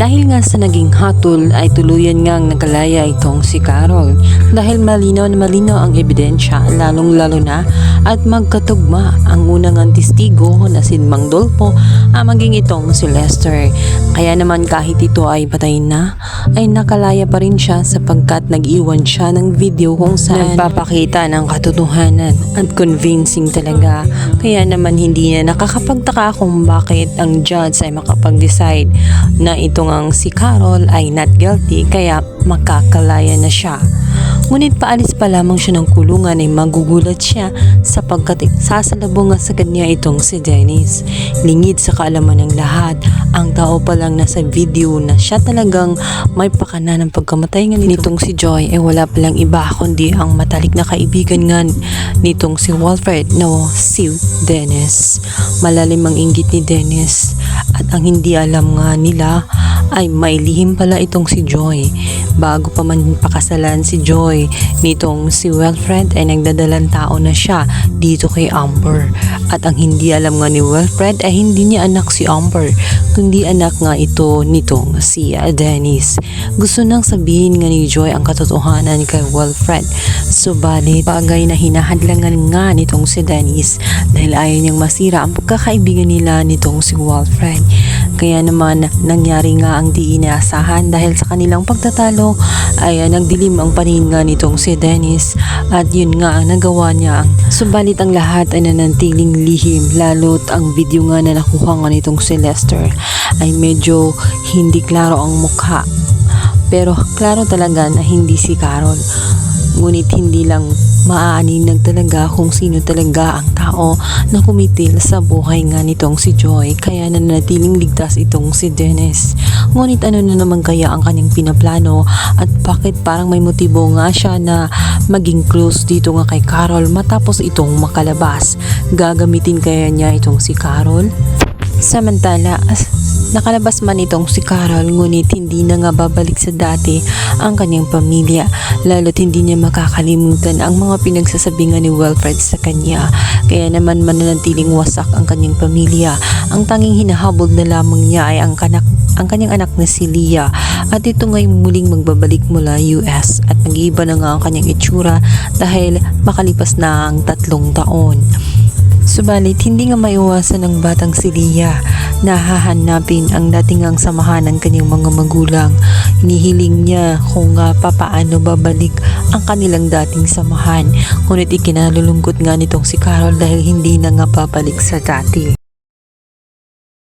Dahil nga sa naging hatol ay tuluyan ngang nagalaya itong si Carol. Dahil malinaw na malinaw ang ebidensya lalong lalo na at magkatugma ang unang ang testigo na si Mang Dolpo ang maging itong si Lester. Kaya naman kahit ito ay patay na ay nakalaya pa rin siya sapagkat nag-iwan siya ng video kung saan nagpapakita ng katotohanan at convincing talaga. Kaya naman hindi na nakakapagtaka kung bakit ang judge ay makapag-decide na itong ang si Carol ay not guilty kaya makakalaya na siya. Ngunit paalis pa lamang siya ng kulungan ay magugulat siya sapagkat sasalubong nga sa kanya itong si Dennis. Lingid sa kaalaman ng lahat, ang tao pa lang nasa video na siya talagang may pakana ng pagkamatay nga nitong si Joy ay wala palang iba kundi ang matalik na kaibigan nga nitong si Walfred no si Dennis. Malalim ang inggit ni Dennis at ang hindi alam nga nila ay may lihim pala itong si Joy. Bago pa man pakasalan si Joy nitong si Wilfred ay nagdadalang tao na siya dito kay Amber. At ang hindi alam nga ni Wilfred ay hindi niya anak si Amber, kundi anak nga ito nitong si Dennis. Gusto nang sabihin nga ni Joy ang katotohanan kay Wilfred. Subalit bagay na hinahadlangan nga nitong si Dennis dahil ayaw niyang masira ang pagkakaibigan nila nitong si Wilfred. Kaya naman nangyari nga ang di inaasahan dahil sa kanilang pagtatalo ay uh, nagdilim ang panin nga nitong si Dennis at yun nga ang nagawa niya. Subalit ang lahat ay nanantiling lihim lalo't ang video nga na nakuha nga nitong si Lester ay medyo hindi klaro ang mukha. Pero klaro talaga na hindi si Carol. Ngunit hindi lang maaaninag talaga kung sino talaga ang tao na kumitil sa buhay nga nitong si Joy kaya nanatiling ligtas itong si Dennis. Ngunit ano na naman kaya ang kanyang pinaplano at bakit parang may motibo nga siya na maging close dito nga kay Carol matapos itong makalabas. Gagamitin kaya niya itong si Carol? Samantala, nakalabas man itong si Carol ngunit hindi na nga babalik sa dati ang kanyang pamilya lalo't hindi niya makakalimutan ang mga pinagsasabi nga ni Wilfred sa kanya. Kaya naman mananatiling wasak ang kanyang pamilya. Ang tanging hinahabol na lamang niya ay ang kanak ang kanyang anak na si Leah. At ito ngay muling magbabalik mula US at nag-iiba na nga ang kanyang itsura dahil makalipas na ang tatlong taon. Subalit, hindi nga maiwasan ng batang si Leah na hahanapin ang datingang samahan ng kanyang mga magulang. Hinihiling niya kung nga papaano babalik ang kanilang dating samahan. Ngunit ikinalulungkot nga nitong si Carol dahil hindi na nga babalik sa dati.